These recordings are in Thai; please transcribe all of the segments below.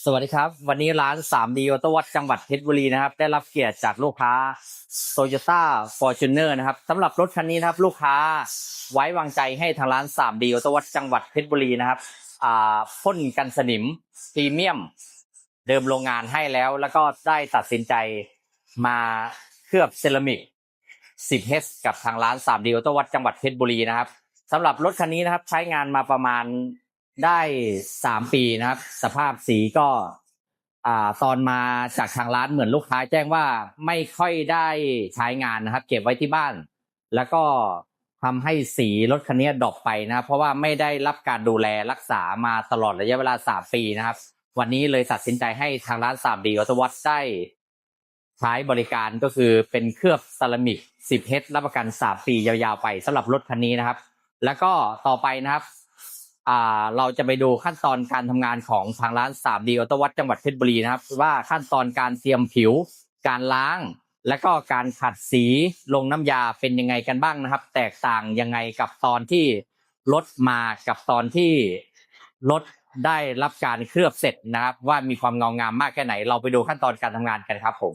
สวัสดีครับ วันนี้ร้าน 3D ออโตวัดจังหวัดเพชรบุรีนะครับ ได้รับเกียรติจากลูกค้า Toyota Fortuner นอร์นะครับสำหรับรถคันนี้นะครับ ลูกค้าไว้วางใจให้ทางร้าน 3D ออโตวัดจังหวัดเพชรบุรีนะครับอ่าพ่นกันสนิมพรีเมียม เดิมโรงงานให้แล้ว แล้วก็ได้ตัดสินใจมาเคลือบเซรามิก 10H กับทางร้าน 3D ออโตวัดจังหวัดเพชรบุรีนะครับสำหรับรถคันนี้นะครับ ใช้งานมาประมาณ ได้สามปีนะครับ สภาพสีก็ อ่าตอนมาจากทางร้านเหมือนลูกค้าแจ้งว่าไม่ค่อยได้ใช้งานนะครับ เก็บไว้ที่บ้าน แล้วก็ทำให้สีรถคันนี้ดรอปไปนะครับ เพราะว่าไม่ได้รับการดูแลรักษามาตลอดระยะเวลาสามปีนะครับ วันนี้เลยตัดสินใจให้ทางร้านสามดีออโตวัตได้ใช้บริการก็คือเป็นเคลือบเซรามิก10เฮดรับประกัน3ปียาวๆไปสำหรับรถคันนี้นะครับ แล้วก็ต่อไปนะครับ อ่าเราจะไปดูขั้นตอนการทำงานของทางร้าน 3D ออโตวัตจังหวัดเพชรบุรีนะครับ ว่าขั้นตอนการเตรียมผิว การล้าง และก็การขัดสีลงน้ำยาเป็นยังไงกันบ้างนะครับ แตกต่างยังไงกับตอนที่รถมากับตอนที่รถได้รับการเคลือบเสร็จนะครับ ว่ามีความเงางามมากแค่ไหน เราไปดูขั้นตอนการทำงานกันครับผม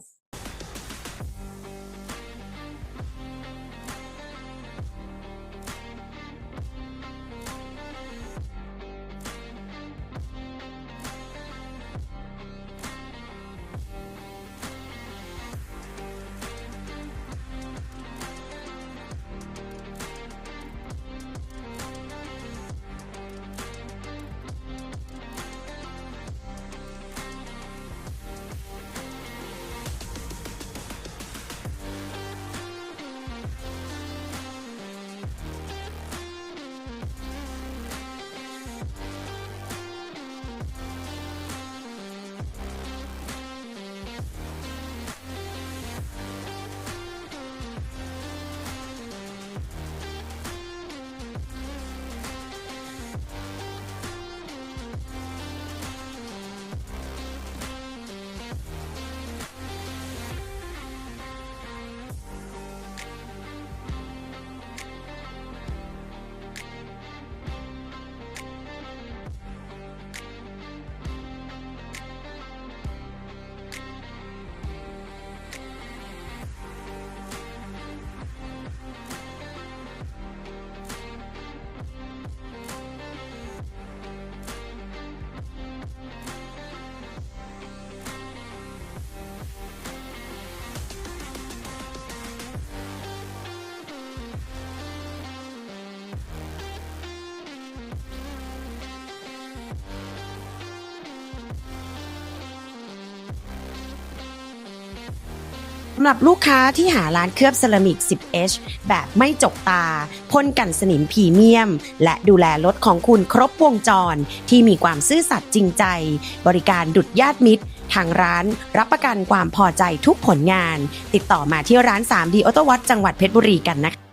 สำหรับลูกค้าที่หาร้านเคลือบเซรามิก 10H แบบไม่จกตาพ่นกันสนิมพรีเมียม และดูแลรถของคุณครบวงจร ที่มีความซื่อสัตย์จริงใจ บริการดุดญาติมิตร ทางร้านรับประกันความพอใจทุกผลงาน ติดต่อมาที่ร้าน 3D ออโตวัตจังหวัดเพชรบุรีกันนะคะ